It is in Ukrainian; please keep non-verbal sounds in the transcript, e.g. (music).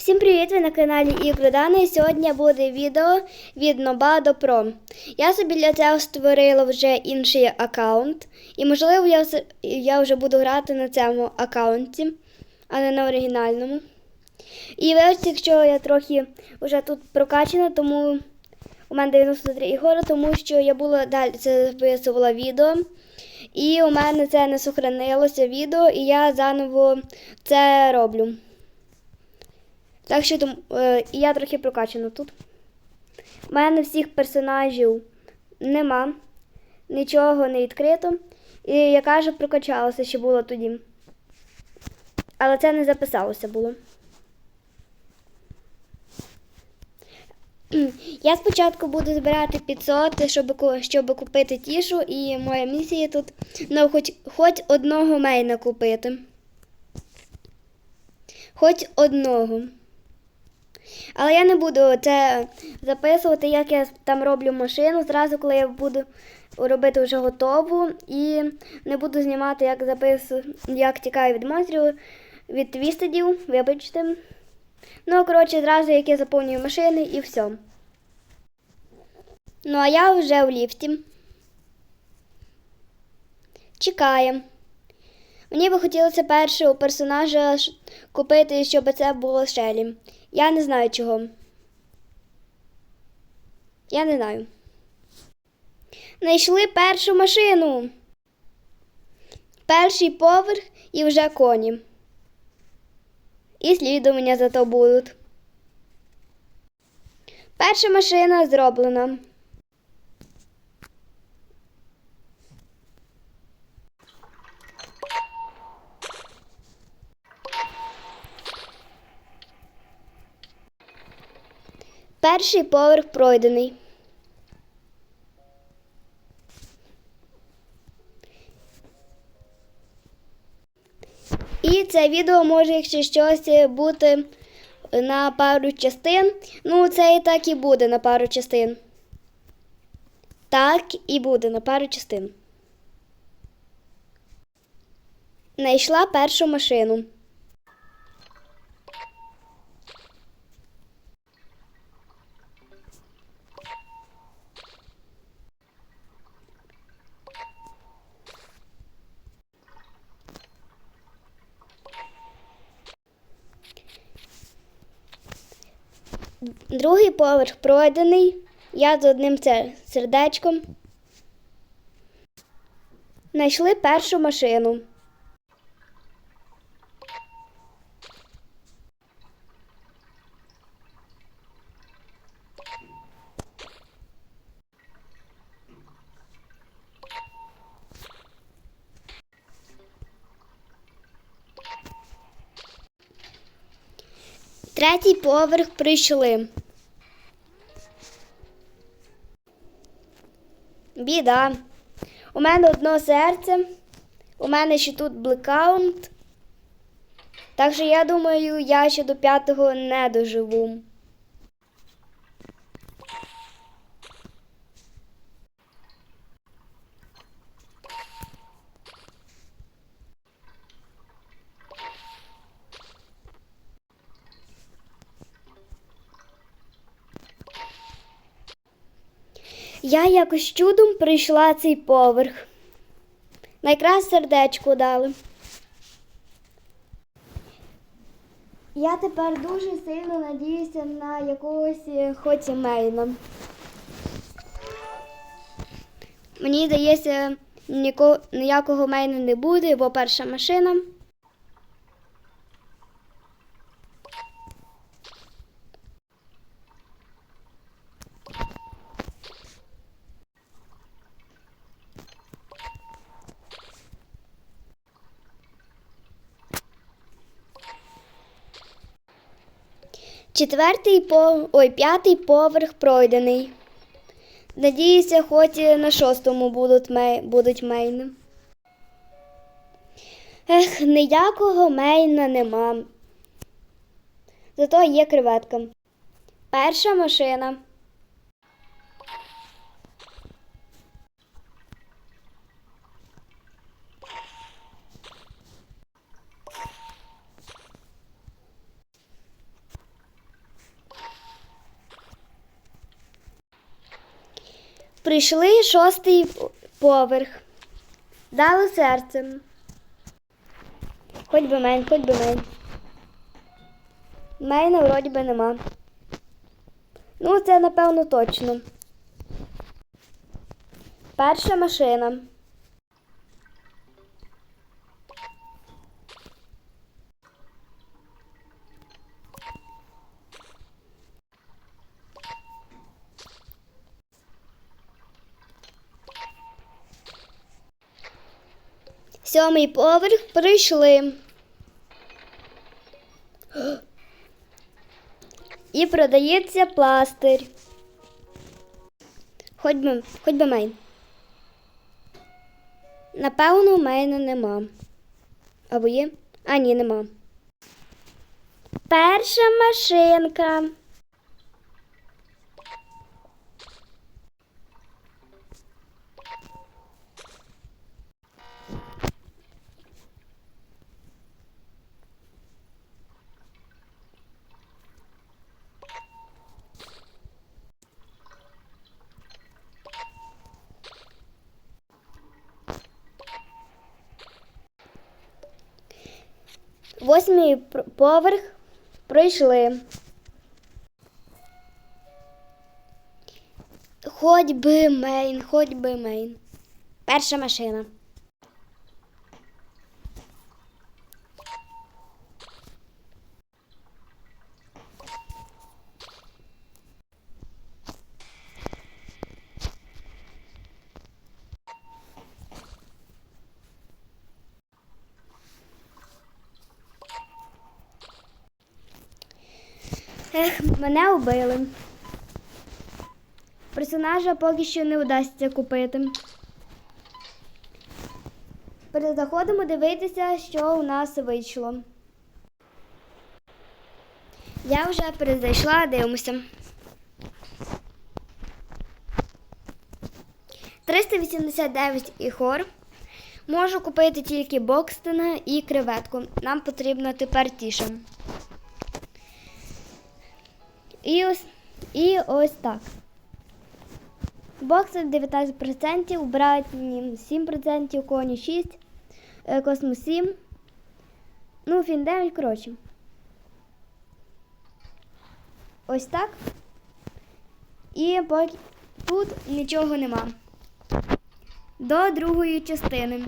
Всім привіт! Ви на каналі Ігродана і сьогодні буде відео від Ноба до Про. Я собі для цього створила вже інший аккаунт. І можливо я, я вже буду грати на цьому аккаунті, а не на оригінальному. І вибачте, якщо я трохи вже тут прокачана, тому у мене 93 ігори, тому що я була далі це записувала відео. І у мене це не сохранилося відео, і я заново це роблю. Так що е, я трохи прокачана тут. У мене всіх персонажів нема, нічого не відкрито. І я кажу, прокачалося, що було тоді. Але це не записалося було. (clears throat) Я спочатку буду збирати 500, щоб, щоб купити тішу, і моя місія тут ну, хоч, хоч одного мейна купити. Хоч одного. Але я не буду це записувати, як я там роблю машину. Зразу, коли я буду робити вже готову. І не буду знімати, як записую, як тікаю від монстрів, від твістедів, вибачте. Ну, коротше, зразу, як я заповнюю машини і все. Ну, а я вже в ліфті. Чекаємо. Мені би хотілося першого персонажа купити, щоб це було Шелі. Я не знаю чого. Я не знаю. Знайшли першу машину. Перший поверх і вже коні. І слідування зато будуть. Перша машина зроблена. Перший поверх пройдений. І це відео може, якщо щось, бути на пару частин. Ну, це і так і буде на пару частин. Так і буде на пару частин. Знайшла першу машину. Другий поверх пройдений. Я з одним сердечком. Знайшли першу машину. Третій поверх прийшли. Біда. У мене одно серце. У мене ще тут блекаунт. Так що я думаю, я ще до п'ятого не доживу. Я якось чудом прийшла цей поверх. Найкраще сердечко дали. Я тепер дуже сильно надіюся на якогось е, хоч і мейна. Мені здається, ніякого мейна не буде, бо перша машина. Четвертий по... Ой, п'ятий поверх пройдений. Надіюся, хоч на шостому будуть, мей... будуть мейни. Ех, ніякого мейна нема. Зато є креветка. Перша машина. Прийшли шостий поверх. Дали серцем. Хоч би мень, хоч би мень. Мейна вроді би нема. Ну, це напевно точно. Перша машина. Сьомий поверх прийшли. І продається пластир. Хоч би, хоч би мейн. Напевно, у мене нема. Або є? А, ні, нема. Перша машинка. Восьмий поверх пройшли. Хоч би мейн, хоч би мейн. Перша машина. Ех, мене убили. Персонажа поки що не вдасться купити. Перезаходимо дивитися, що у нас вийшло. Я вже перезайшла, дивимося. 389 ігор. Можу купити тільки Бокстена і креветку. Нам потрібно тепер тіше. І ось, і ось так. Боксер 19%, братні 7%, коні 6, е, космос 7. Ну, фін 9, коротше. Ось так. І поки тут нічого нема. До другої частини.